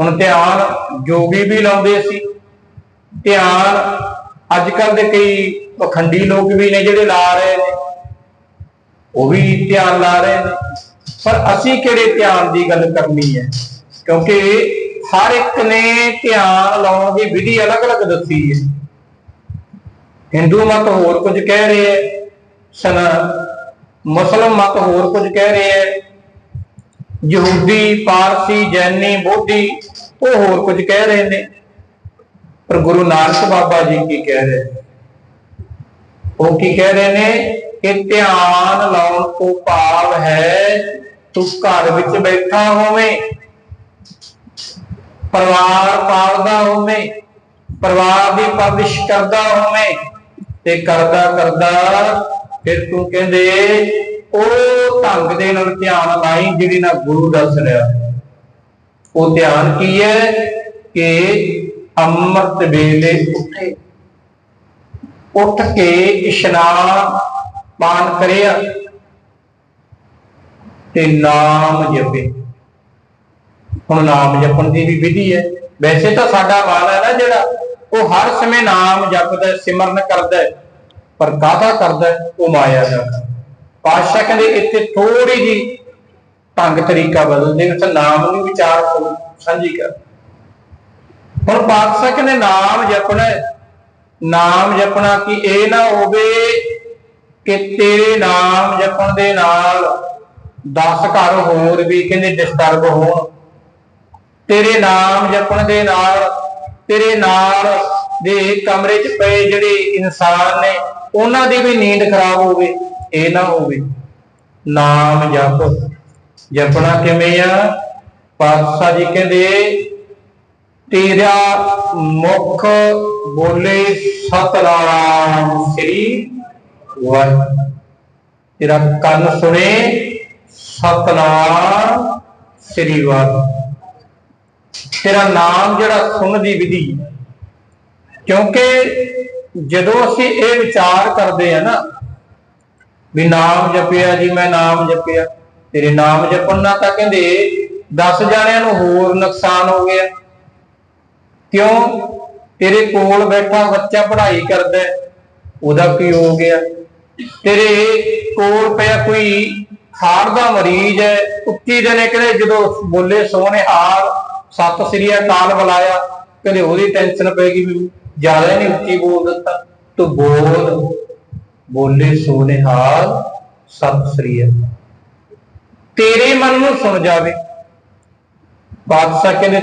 ਹੁਣ ਧਿਆਨ ਜੋਗੀ ਵੀ ਲਾਉਂਦੇ ਸੀ। ਧਿਆਨ ਅੱਜ ਕੱਲ ਦੇ ਕਈ ਪਖੰਡੀ ਲੋਕ ਵੀ ਨੇ ਜਿਹੜੇ ਲਾ ਰਹੇ ਨੇ। ਉਹ ਵੀ ਧਿਆਨ ਲਾ ਰਹੇ ਨੇ। ਪਰ ਅਸੀਂ ਕਿਹੜੇ ਧਿਆਨ ਦੀ ਗੱਲ ਕਰਨੀ ਹੈ? ਕਿਉਂਕਿ ਹਰ ਇੱਕ ਨੇ ਧਿਆਨ ਲਾਉਣ ਦੀ ਵਿਧੀ ਅਲੱਗ-ਅਲੱਗ ਦੱਸੀ ਹੈ। ਹਿੰਦੂ ਮਤ ਹੋਰ ਕੁਝ ਕਹਿ ਰਹੇ ਹੈ, ਸਨ, ਮੁਸਲਮ ਮਤ ਹੋਰ ਕੁਝ ਕਹਿ ਰਹੇ ਹੈ। ਯਹੂਦੀ, ਪਾਰਸੀ, ਜੈਨੀ, ਬੋਧੀ, ਉਹ ਹੋਰ ਕੁਝ ਕਹਿ ਰਹੇ ਨੇ ਪਰ ਗੁਰੂ ਨਾਨਕ ਬਾਬਾ ਜੀ ਕੀ ਕਹਿ ਰਹੇ ਨੇ? ਉਹ ਕੀ ਕਹਿ ਰਹੇ ਨੇ ਕਿ ਧਿਆਨ ਲਾਉਣ ਤੋਂ ਭਾਵ ਹੈ ਤੂੰ ਘਰ ਵਿੱਚ ਬੈਠਾ ਹੋਵੇਂ, ਪਰਿਵਾਰ ਪਾਲਦਾ ਹੋਵੇਂ, ਪਰਿਵਾਰ ਦੀ ਪਰਵਿਸ਼ ਕਰਦਾ ਹੋਵੇਂ ਤੇ ਕਰਦਾ ਕਰਦਾ ਫਿਰ ਤੂੰ ਕਹਿੰਦੇ ਉਹ ਢੰਗ ਦੇ ਨਾਲ ਧਿਆਨ ਲਾਈ ਜਿਹੜੀ ਨਾ ਗੁਰੂ ਦੱਸ ਰਿਹਾ ਉਹ ਧਿਆਨ ਕੀ ਹੈ? ਕਿ ਅੰਮ੍ਰਿਤ ਵੇਲੇ ਉੱਠੇ। ਉੱਠ ਕੇ ਇਸ਼ਨਾਨ ਪਾਨ ਕਰਿਆ ਤੇ ਨਾਮ ਜਪੇ। ਹੁਣ ਨਾਮ ਜਪਣ ਦੀ ਵੀ ਵਿਧੀ ਹੈ। ਵੈਸੇ ਤਾਂ ਸਾਡਾ ਮਨ ਹੈ ਨਾ ਜਿਹੜਾ, ਉਹ ਹਰ ਸਮੇਂ ਨਾਮ ਜਪਦਾ, ਸਿਮਰਨ ਕਰਦਾ ਪਰ ਕਾਹਦਾ ਕਰਦਾ ਉਹ ਮਾਇਆ ਦਾ। ਪਾਤਸ਼ਾਹ ਕਹਿੰਦੇ, ਇੱਥੇ ਥੋੜੀ ਜੀ ਢੰਗ ਤਰੀਕਾ ਬਦਲਦੇ ਵਿੱਚ ਨਾਮ ਨੂੰ ਵਿਚਾਰ ਕਰੋ ਸਾਂਝੀ ਕਰ। ਹੁਣ ਪਾਤਸ਼ਾਹ ਕਹਿੰਦੇ, ਨਾਮ ਜਪਣਾ ਨਾਮ ਜਪਣਾ ਕਿ? ਇਹ ਨਾ ਹੋਵੇ ਕਿ ਤੇਰੇ ਨਾਮ ਜਪਣ ਦੇ ਨਾਲ 10 ਘਰ ਹੋਰ ਵੀ ਕਹਿੰਦੇ ਡਿਸਟਰਬ ਹੋਣ। ਤੇਰੇ ਨਾਮ ਜਪਣ ਦੇ ਨਾਲ, ਤੇਰੇ ਨਾਲ ਦੇ ਕਮਰੇ 'ਚ ਪਏ ਜਿਹੜੇ ਇਨਸਾਨ ਨੇ, ਉਹਨਾਂ ਦੀ ਵੀ ਨੀਂਦ ਖਰਾਬ ਹੋਵੇ। ਇਹ ਨਾ ਹੋਵੇ। ਨਾਮ ਜਪ। ਜਪਣਾ ਕਿਵੇਂ ਆ? ਪਾਤਸ਼ਾਹ ਜੀ ਕਹਿੰਦੇ, ਤੇਰਾ ਮੁਖ ਬੋਲੇ ਸਤਨਾਮ ਸ੍ਰੀ ਵਾਹਿਗੁਰੂ। ਤੇਰਾ ਕੰਨ ਸੁਣੇ ਸਤਨਾਮ ਸ੍ਰੀ ਵਾਹਿਗੁਰੂ। ਤੇਰਾ ਨਾਮ ਜਿਹੜਾ ਸੁਣਨ ਦੀ ਵਿਧੀ। ਕਿਉਂਕਿ ਜਦੋਂ ਅਸੀਂ ਇਹ ਵਿਚਾਰ ਕਰਦੇ ਆ ਨਾ ਵੀ ਨਾਮ ਜਪਿਆ ਜੀ, ਮੈਂ ਨਾਮ ਜਪਿਆ। ਤੇਰੇ ਨਾਮ ਜਪਣ ਨਾਲ ਤਾਂ ਕਹਿੰਦੇ 10 ਜਣਿਆਂ ਨੂੰ ਹੋਰ ਨੁਕਸਾਨ ਹੋ ਗਿਆ। ਕਿਉਂ? ਤੇਰੇ ਕੋਲ ਬੈਠਾ ਬੱਚਾ ਪੜ੍ਹਾਈ ਕਰਦਾ ਉਹਦਾ ਕੀ ਹੋ ਗਿਆ? ਤੇਰੇ ਕੋਲ ਪਿਆ ਕੋਈ ਹਾਰ ਦਾ ਮਰੀਜ਼ ਹੈ, ਉੱਚੀ ਦੇ ਨੇ ਕਹਿੰਦੇ, ਜਦੋਂ ਬੋਲੇ ਸੋਹਣੇ ਹਾਰ, ਸਤਿ ਸ੍ਰੀ ਅਕਾਲ ਬੁਲਾਇਆ। ਕਹਿੰਦੇ ਉਹਦੀ ਟੈਨਸ਼ਨ ਪੈ ਗਈ ਵੀ ਜ਼ਿਆਦਾ ਨਹੀਂ ਉੱਚੀ ਬੋਲ ਦਿੱਤਾ। ਤੂੰ ਬੋਲ। ਬੋਲੇ ਸੋਹਣੇ ਹਾਲ ਸਤਿ ਸ੍ਰੀ ਅਕਾਲ। ਤੇਰੇ ਮਨ ਨੂੰ ਸੁਣ ਜਾਵੇ। ਬਾਦਸ਼ਾਹ ਕਹਿੰਦੇ